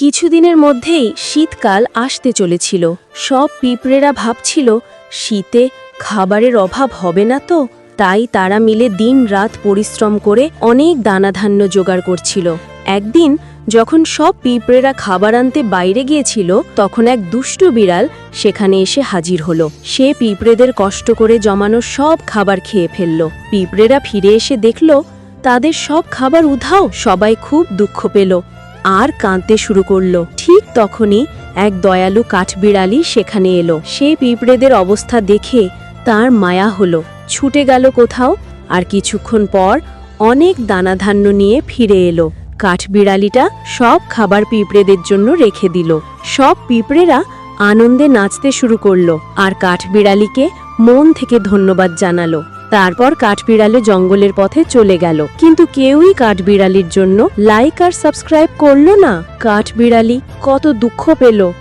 কিছুদিনের মধ্যেই শীতকাল আসতে চলেছিল। সব পিঁপড়েরা ভাবছিল, শীতে খাবারের অভাব হবে না তো? তাই তারা মিলে দিন রাত পরিশ্রম করে অনেক দানাধান্য জোগাড় করছিল। একদিন যখন সব পিঁপড়েরা খাবার আনতে বাইরে গিয়েছিল, তখন এক দুষ্ট বিড়াল সেখানে এসে হাজির হলো। সে পিঁপড়েদের কষ্ট করে জমানো সব খাবার খেয়ে ফেলল। পিঁপড়েরা ফিরে এসে দেখল, তাদের সব খাবার উধাও, সবাই খুব দুঃখ পেল। আর কাঁদতে শুরু করল। ঠিক তখনই এক দয়ালু কাঠবিড়ালি সেখানে এলো। সে পিঁপড়েদের অবস্থা দেখে তার মায়া হলো। ছুটে গেল কোথাও আর কিছুক্ষণ পর অনেক দানাধান্য নিয়ে ফিরে এলো। কাঠবিড়ালিটা সব খাবার পিঁপড়েদের জন্য রেখে দিল। সব পিঁপড়েরা আনন্দে নাচতে শুরু করল আর কাঠবিড়ালিকে মন থেকে ধন্যবাদ জানালো। তারপর কাঠবিড়ালে জঙ্গলের পথে চলে গেল। কিন্তু কেউই কাঠবিড়ালির জন্য লাইক আর সাবস্ক্রাইব করল না। কাঠবিড়ালি কত দুঃখ পেল।